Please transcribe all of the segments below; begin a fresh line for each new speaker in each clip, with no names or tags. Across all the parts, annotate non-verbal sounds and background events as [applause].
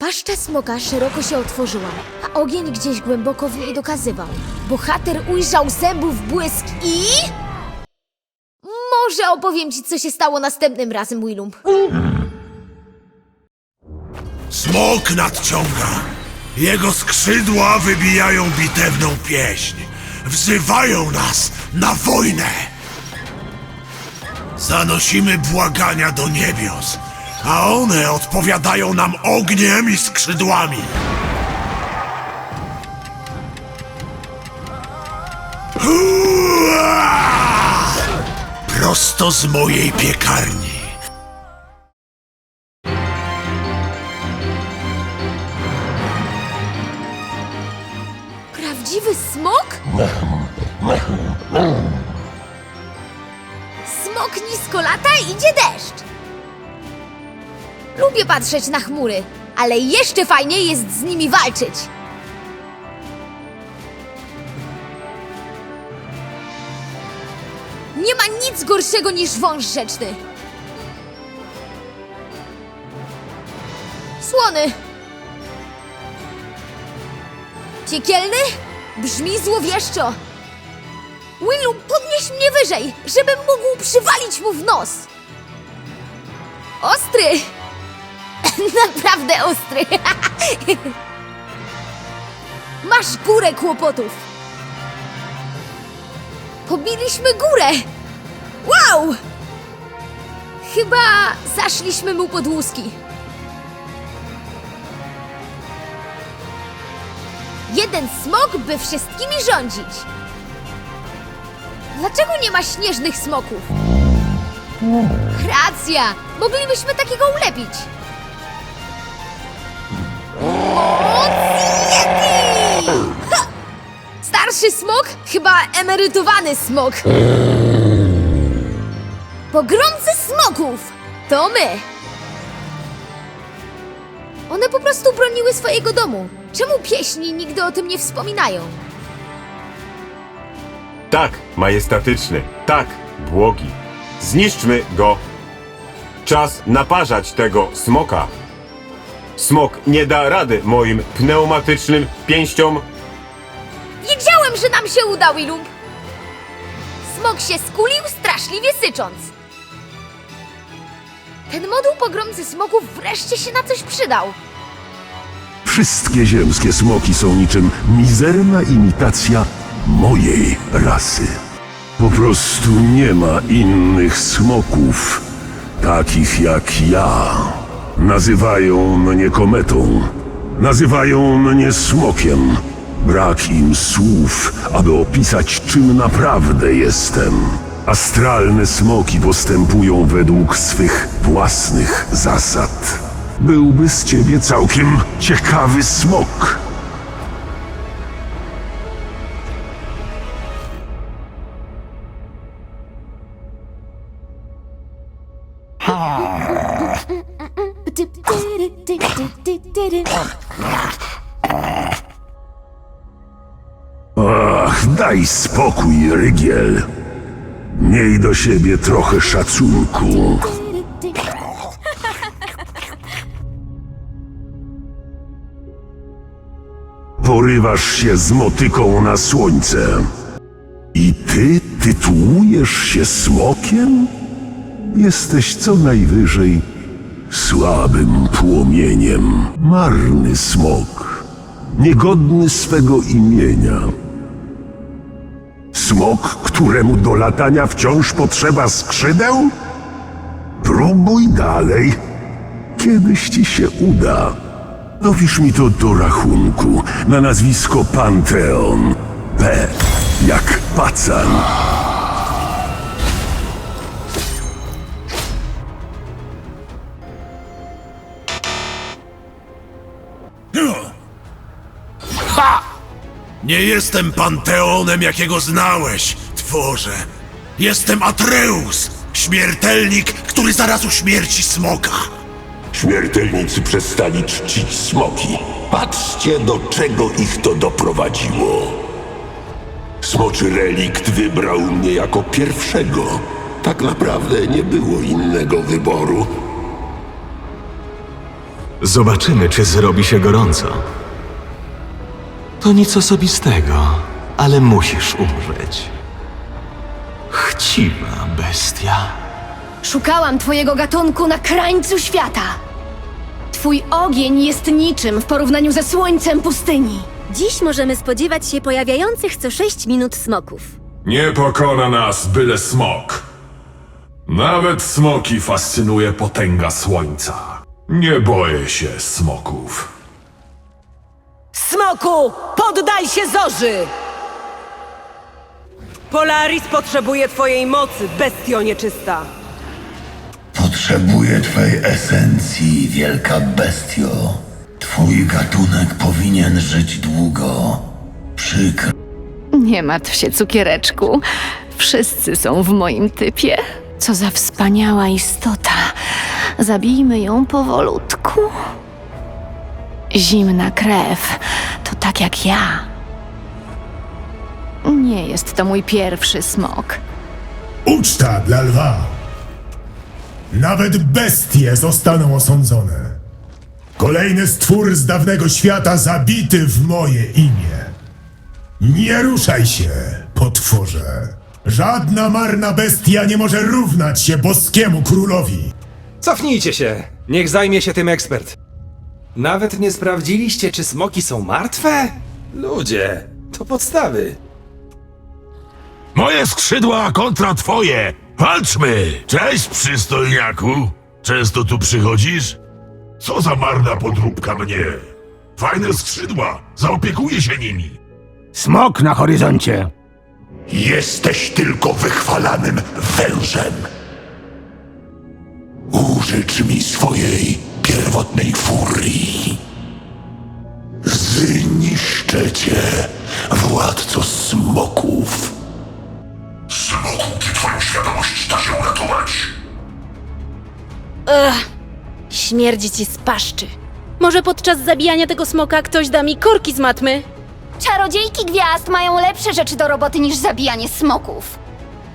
Paszcza smoka szeroko się otworzyła, a ogień gdzieś głęboko w niej dokazywał. Bohater ujrzał zębów błysk i... Może opowiem ci, co się stało następnym razem, Willump.
Smok nadciąga. Jego skrzydła wybijają bitewną pieśń. Wzywają nas na wojnę. Zanosimy błagania do niebios, a one odpowiadają nam ogniem i skrzydłami. Prosto z mojej piekarni.
Prawdziwy smok? Smok nisko lata idzie deszcz. Lubię patrzeć na chmury, ale jeszcze fajniej jest z nimi walczyć. Nie ma nic gorszego niż wąż rzeczny. Słony. Piekielny? Brzmi złowieszczo. Willu, podnieś mnie wyżej, żebym mógł przywalić mu w nos. Ostry! [laughs] Naprawdę ostry. [laughs] Masz górę kłopotów. Pobiliśmy górę. Wow! Chyba zaszliśmy mu pod łuski. Jeden smok, by wszystkimi rządzić. Dlaczego nie ma śnieżnych smoków? Racja! Moglibyśmy takiego ulepić. Starszy smok? Chyba emerytowany smok. Pogromcy smoków! To my! One po prostu broniły swojego domu. Czemu pieśni nigdy o tym nie wspominają?
Tak, majestatyczny, tak, błogi. Zniszczmy go. Czas naparzać tego smoka. Smok nie da rady moim pneumatycznym pięściom.
Wiedziałem, że nam się uda, Willump! Smok się skulił, straszliwie sycząc. Ten moduł pogromcy smoków wreszcie się na coś przydał.
Wszystkie ziemskie smoki są niczym mizerna imitacja mojej rasy. Po prostu nie ma innych smoków, takich jak ja. Nazywają mnie kometą, nazywają mnie smokiem. Brak im słów, aby opisać, czym naprawdę jestem. Astralne smoki postępują według swych własnych zasad. Byłby z ciebie całkiem ciekawy smok. Daj spokój, Rygiel. Miej do siebie trochę szacunku. Porywasz się z motyką na słońce. I ty tytułujesz się smokiem? Jesteś co najwyżej słabym płomieniem. Marny smok, niegodny swego imienia. Smok, któremu do latania wciąż potrzeba skrzydeł? Próbuj dalej. Kiedyś ci się uda. Dowisz mi to do rachunku na nazwisko Panteon. P jak pacan.
Nie jestem panteonem, jakiego znałeś, tworze. Jestem Atreus, śmiertelnik, który zaraz uśmierci smoka.
Śmiertelnicy przestali czcić smoki. Patrzcie, do czego ich to doprowadziło. Smoczy relikt wybrał mnie jako pierwszego. Tak naprawdę nie było innego wyboru.
Zobaczymy, czy zrobi się gorąco. To nic osobistego, ale musisz umrzeć. Chciwa bestia.
Szukałam twojego gatunku na krańcu świata. Twój ogień jest niczym w porównaniu ze słońcem pustyni.
Dziś możemy spodziewać się pojawiających co 6 minut smoków.
Nie pokona nas byle smok. Nawet smoki fascynuje potęga słońca. Nie boję się smoków.
Smoku, poddaj się zorzy! Polaris potrzebuje twojej mocy, bestio nieczysta.
Potrzebuję twej esencji, wielka bestio. Twój gatunek powinien żyć długo. Przykro.
Nie martw się, cukiereczku. Wszyscy są w moim typie. Co za wspaniała istota. Zabijmy ją powolutku. Zimna krew to tak jak ja. Nie jest to mój pierwszy smok.
Uczta dla lwa. Nawet bestie zostaną osądzone. Kolejny stwór z dawnego świata zabity w moje imię. Nie ruszaj się, potworze. Żadna marna bestia nie może równać się boskiemu królowi.
Cofnijcie się. Niech zajmie się tym ekspert. Nawet nie sprawdziliście, czy smoki są martwe? Ludzie, to podstawy.
Moje skrzydła kontra twoje! Walczmy! Cześć, przystojniaku! Często tu przychodzisz? Co za marna podróbka mnie! Fajne skrzydła! Zaopiekuję się nimi!
Smok na horyzoncie.
Jesteś tylko wychwalanym wężem. Użycz mi swojej pierwotnej furii. Zniszczę cię, władco smoków. Smoku, czy twoją świadomość da się uratować?
Śmierdzi ci z paszczy. Może podczas zabijania tego smoka ktoś da mi korki z matmy?
Czarodziejki gwiazd mają lepsze rzeczy do roboty niż zabijanie smoków.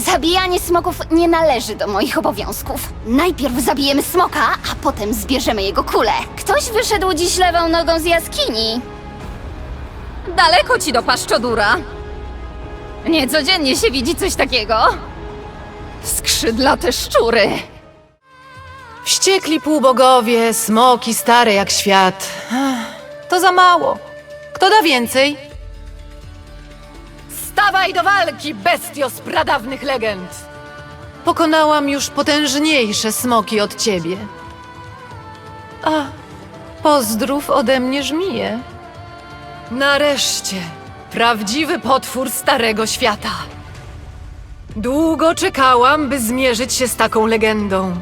Zabijanie smoków nie należy do moich obowiązków. Najpierw zabijemy smoka, a potem zbierzemy jego kulę. Ktoś wyszedł dziś lewą nogą z jaskini. Daleko ci do paszczodura. Niecodziennie się widzi coś takiego. Skrzydlate szczury.
Wściekli półbogowie, smoki stare jak świat. Ech, To za mało. Kto da więcej? Stawaj do walki, bestio z pradawnych legend! Pokonałam już potężniejsze smoki od ciebie. A, pozdrów ode mnie żmije. Nareszcie, prawdziwy potwór Starego Świata. Długo czekałam, by zmierzyć się z taką legendą.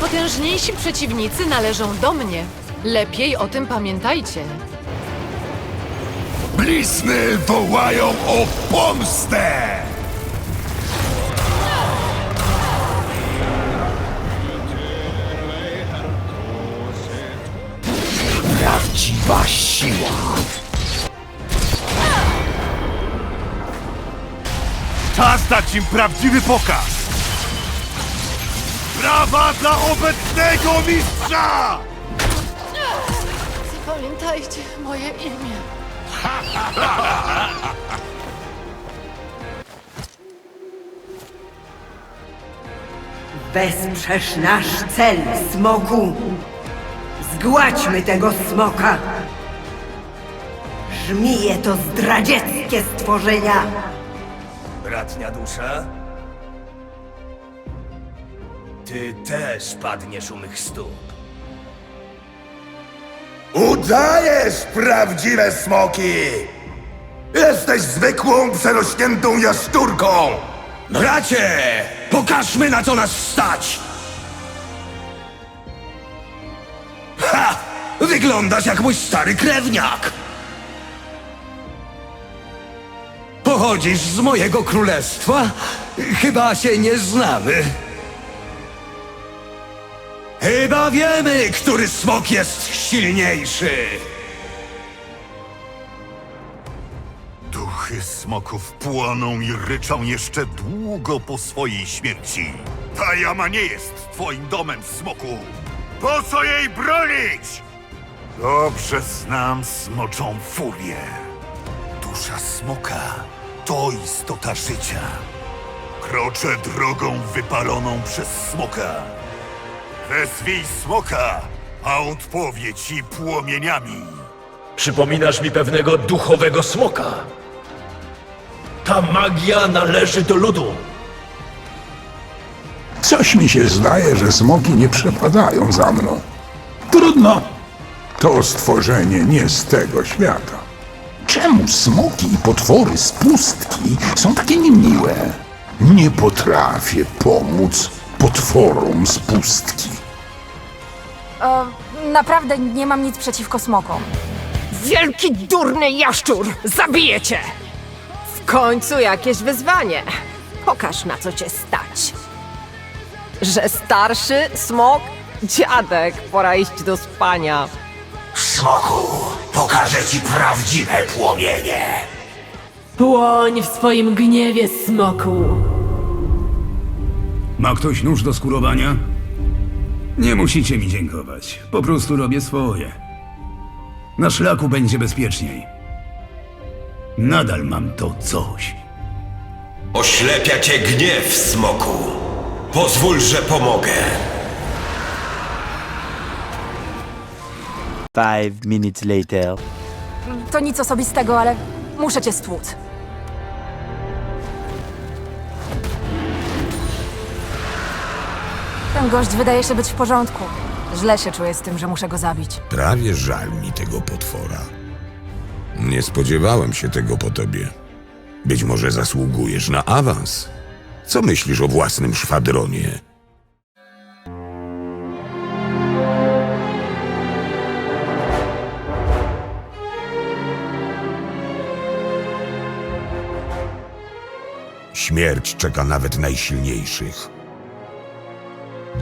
Najpotężniejsi przeciwnicy należą do mnie. Lepiej o tym pamiętajcie.
Blizny wołają o pomstę!
Prawdziwa siła.
Czas dać im prawdziwy pokaz! Brawa dla obecnego mistrza!
Pamiętajcie moje imię. Wesprzesz nasz cel, smoku! Zgładźmy tego smoka! Żmije to zdradzieckie stworzenia!
Bratnia dusza? Ty też padniesz u mych stóp.
Udajesz prawdziwe smoki! Jesteś zwykłą, przerośniętą jaszczurką!
Bracie! Pokażmy na co nas stać! Ha! Wyglądasz jak mój stary krewniak! Po Pochodzisz z mojego królestwa? Chyba się nie znamy. Chyba wiemy, który smok jest silniejszy.
Duchy smoków płoną i ryczą jeszcze długo po swojej śmierci. Ta jama nie jest twoim domem, smoku. Po co jej bronić? Dobrze znam smoczą furię. Dusza smoka to istota życia. Kroczę drogą wypaloną przez smoka. Wezwij smoka, a odpowie ci płomieniami.
Przypominasz mi pewnego duchowego smoka. Ta magia należy do ludu.
Coś mi się zdaje, że smoki nie przepadają za mną. Trudno. To stworzenie nie z tego świata. Czemu smoki i potwory z pustki są takie niemiłe? Nie potrafię pomóc potworom z pustki.
E, naprawdę nie mam nic przeciwko smokom.
Wielki durny jaszczur! Zabiję cię! W końcu jakieś wyzwanie. Pokaż na co cię stać. Że starszy smok? Dziadek, pora iść do spania.
Smoku, pokażę ci prawdziwe płomienie.
Płoń w swoim gniewie, smoku.
Ma ktoś nóż do skurowania? Nie musicie mi dziękować. Po prostu robię swoje. Na szlaku będzie bezpieczniej. Nadal mam to coś.
Oślepia cię gniew, smoku. Pozwól, że pomogę.
Five minutes later.
To nic osobistego, ale muszę cię stłuc. Ten gość wydaje się być w porządku. Źle się czuję z tym, że muszę go zabić.
Prawie żal mi tego potwora. Nie spodziewałem się tego po tobie. Być może zasługujesz na awans. Co myślisz o własnym szwadronie? Śmierć czeka nawet najsilniejszych.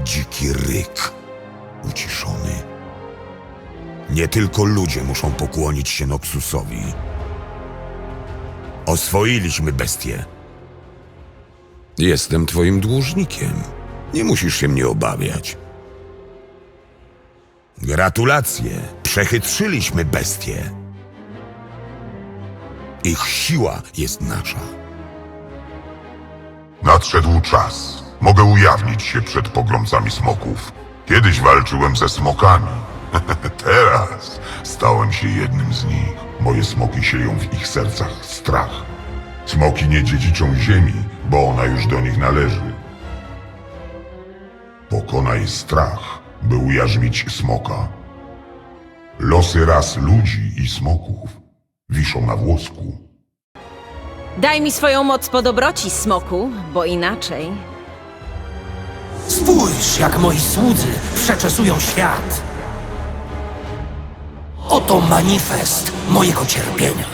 Dziki ryk, uciszony. Nie tylko ludzie muszą pokłonić się Noxusowi. Oswoiliśmy bestię. Jestem twoim dłużnikiem. Nie musisz się mnie obawiać. Gratulacje! Przechytrzyliśmy bestię. Ich siła jest nasza.
Nadszedł czas. Mogę ujawnić się przed pogromcami smoków. Kiedyś walczyłem ze smokami. [laughs] Teraz stałem się jednym z nich. Moje smoki sieją w ich sercach strach. Smoki nie dziedziczą ziemi, bo ona już do nich należy. Pokonaj strach, by ujarzmić smoka. Losy ras ludzi i smoków wiszą na włosku.
Daj mi swoją moc po dobroci, smoku, bo inaczej.
Spójrz, jak moi słudzy przeczesują świat. Oto manifest mojego cierpienia.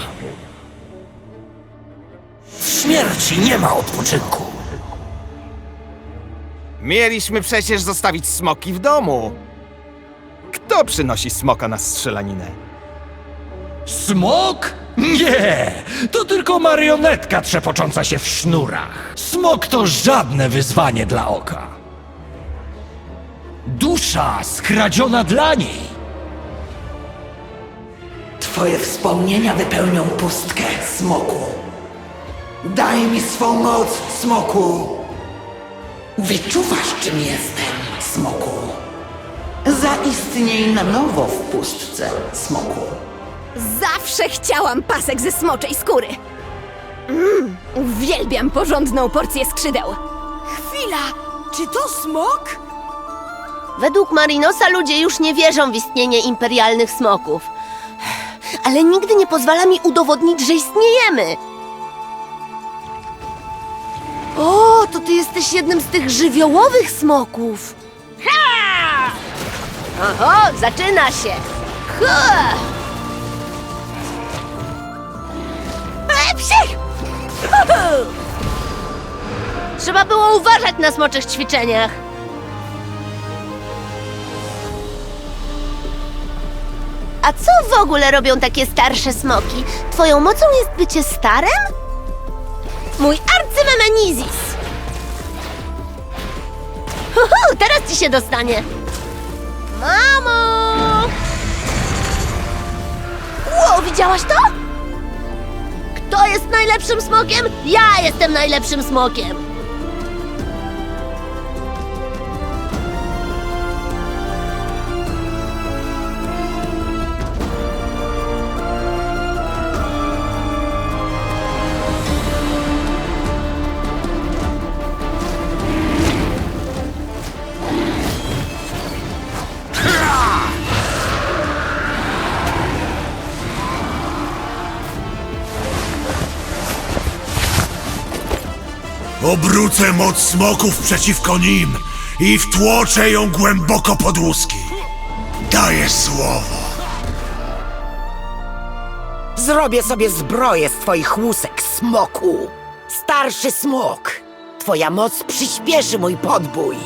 W śmierci nie ma odpoczynku.
Mieliśmy przecież zostawić smoki w domu. Kto przynosi smoka na strzelaninę?
Smok? Nie! To tylko marionetka trzepocząca się w sznurach. Smok to żadne wyzwanie dla oka. Dusza skradziona dla niej.
Twoje wspomnienia wypełnią pustkę, smoku. Daj mi swą moc, smoku. Wyczuwasz, czym jestem, smoku. Zaistniej na nowo w pustce, smoku.
Zawsze chciałam pasek ze smoczej skóry. Mmm, uwielbiam porządną porcję skrzydeł.
Chwila! Czy to smok?
Według Marinosa ludzie już nie wierzą w istnienie imperialnych smoków. Ale nigdy nie pozwala mi udowodnić, że istniejemy. O, to ty jesteś jednym z tych żywiołowych smoków. Ha! Oho, zaczyna się. Ha! E! Trzeba było uważać na smoczych ćwiczeniach. A co w ogóle robią takie starsze smoki? Twoją mocą jest bycie starym? Mój arcymemenizis! Huhu, teraz ci się dostanie! Mamo! Ło, widziałaś to? Kto jest najlepszym smokiem? Ja jestem najlepszym smokiem!
Obrócę moc smoków przeciwko nim i wtłoczę ją głęboko pod łuski. Daję słowo.
Zrobię sobie zbroję z twoich łusek, smoku. Starszy smok. Twoja moc przyspieszy mój podbój.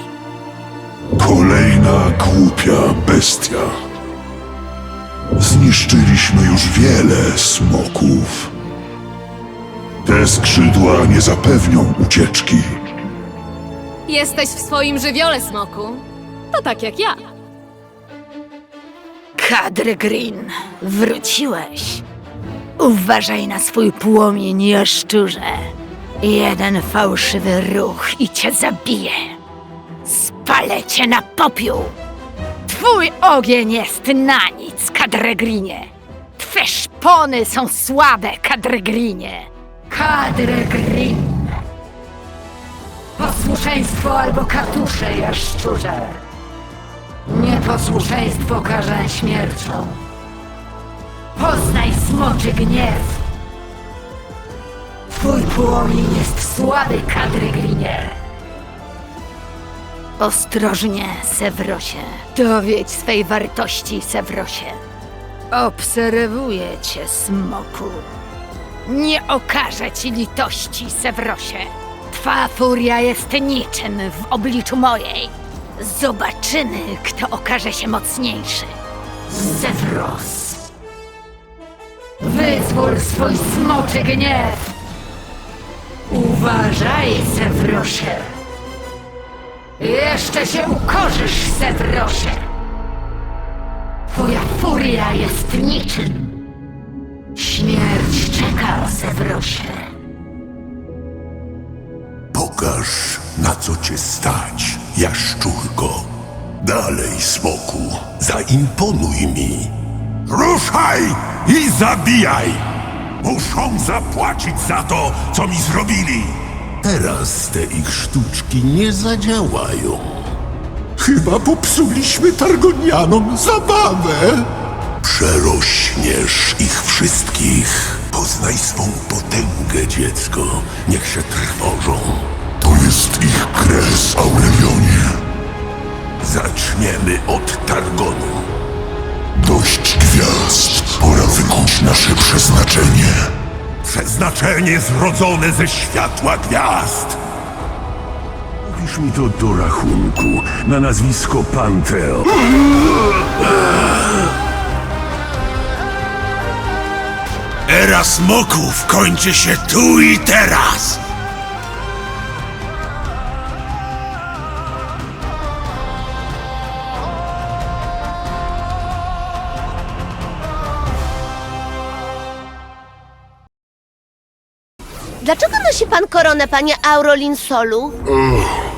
Kolejna głupia bestia. Zniszczyliśmy już wiele smoków. Te skrzydła nie zapewnią ucieczki.
Jesteś w swoim żywiole, smoku. To tak jak ja.
Kadry Green, wróciłeś. Uważaj na swój płomień, jaszczurze. Jeden fałszywy ruch i cię zabiję. Spalę cię na popiół. Twój ogień jest na nic, Kadregrinie. Twe szpony są słabe, Kadregrinie. Kadregrin. Posłuszeństwo albo katusze, jaszczurze. Nieposłuszeństwo karze śmiercią. Poznaj smoczy gniew. Twój płomień jest słaby, Kadrygrinie. Ostrożnie, Sewrosie. Dowiedź swej wartości, Sewrosie. Obserwuję cię, smoku. Nie okażę ci litości, Sewrosie. Twa furia jest niczym w obliczu mojej. Zobaczymy, kto okaże się mocniejszy. Zewros. Wyzwól swój smoczy gniew. Uważaj, Sewrosie. Jeszcze się ukorzysz, Sewrosie. Twoja furia jest niczym. Śmierć Sewrosie.
Pokaż, na co cię stać, jaszczurko. Dalej, smoku, zaimponuj mi. Ruszaj i zabijaj! Muszą zapłacić za to, co mi zrobili. Teraz te ich sztuczki nie zadziałają. Chyba popsuliśmy Targonianom zabawę. Przerośniesz ich wszystkich. Poznaj swą potęgę, dziecko. Niech się trwożą. To jest ich kres, Aurelionie. Zaczniemy od Targonu. Dość gwiazd. Pora wykuć nasze przeznaczenie. Przeznaczenie zrodzone ze światła gwiazd. Mówisz mi to do rachunku na nazwisko Panteo. [laughs]
Era smoków kończy się tu i teraz.
Dlaczego nosi pan koronę, panie Aurolin Solu?
Uff,